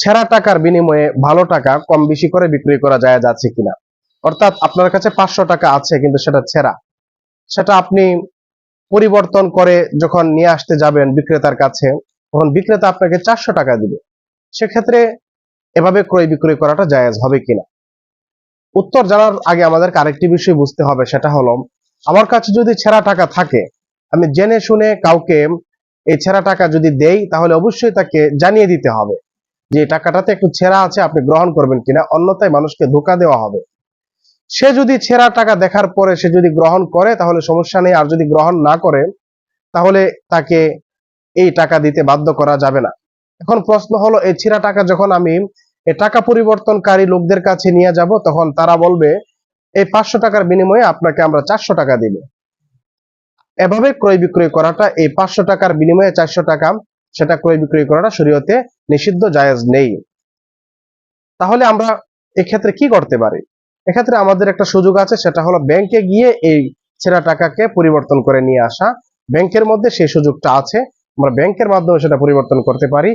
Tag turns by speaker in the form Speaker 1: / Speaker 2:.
Speaker 1: ছেঁড়া টাকার বিনিময়ে ভালো টাকা কম বেশি করে বিক্রি করা যায়, যাচ্ছে কিনা? অর্থাৎ আপনার কাছে পাঁচশো টাকা আছে, কিন্তু সেটা ছেঁড়া সেটা আপনি পরিবর্তন করে যখন নিয়ে আসতে যাবেন বিক্রেতার কাছে, তখন বিক্রেতা আপনাকে চারশো টাকা দিবে। সেক্ষেত্রে এভাবে ক্রয় বিক্রয় করাটা জায়েজ হবে কিনা? উত্তর জানার আগে আমাদেরকে আরেকটি বিষয় বুঝতে হবে, সেটা হলো, আমার কাছে যদি ছেঁড়া টাকা থাকে, আমি জেনে শুনে কাউকে এই ছেঁড়া টাকা যদি দেই, তাহলে অবশ্যই তাকে জানিয়ে দিতে হবে। যে টাকাটাতে একটু ছেঁড়া আছে, আপনি গ্রহণ করবেন কিনা, অন্যথায় মানুষকে ধোকা দেওয়া হবে। সে যদি ছেঁড়া টাকা দেখার পরে সে যদি গ্রহণ করে, তাহলে সমস্যা নেই। আর যদি গ্রহণ না করে, তাহলে তাকে এই টাকা দিতে বাধ্য করা যাবে না। এখন প্রশ্ন হলো, এই ছেঁড়া টাকা যখন আমি এই টাকা পরিবর্তনকারী লোকদের কাছে নিয়ে যাব, তখন তারা বলবে, এই পাঁচশো টাকার বিনিময়ে আপনাকে আমরা চারশো টাকা দিব। এভাবে ক্রয় বিক্রয় করাটা, এই পাঁচশো টাকার বিনিময়ে চারশো টাকা সেটা ক্রয় বিক্রয় করাটা শরীয়তে নিষিদ্ধ জায়েজ নেই। তাহলে আমরা এক্ষেত্রে কি করতে পারি? এক্ষেত্রে আমাদের একটা সুযোগ আছে, সেটা হলো ব্যাংকে গিয়ে এই ছেঁড়া টাকাকে পরিবর্তন করে নিয়ে আসা। ব্যাংকের মধ্যে সেই সুযোগটা আছে, আমরা ব্যাংকের মাধ্যমে সেটা পরিবর্তন করতে পারি।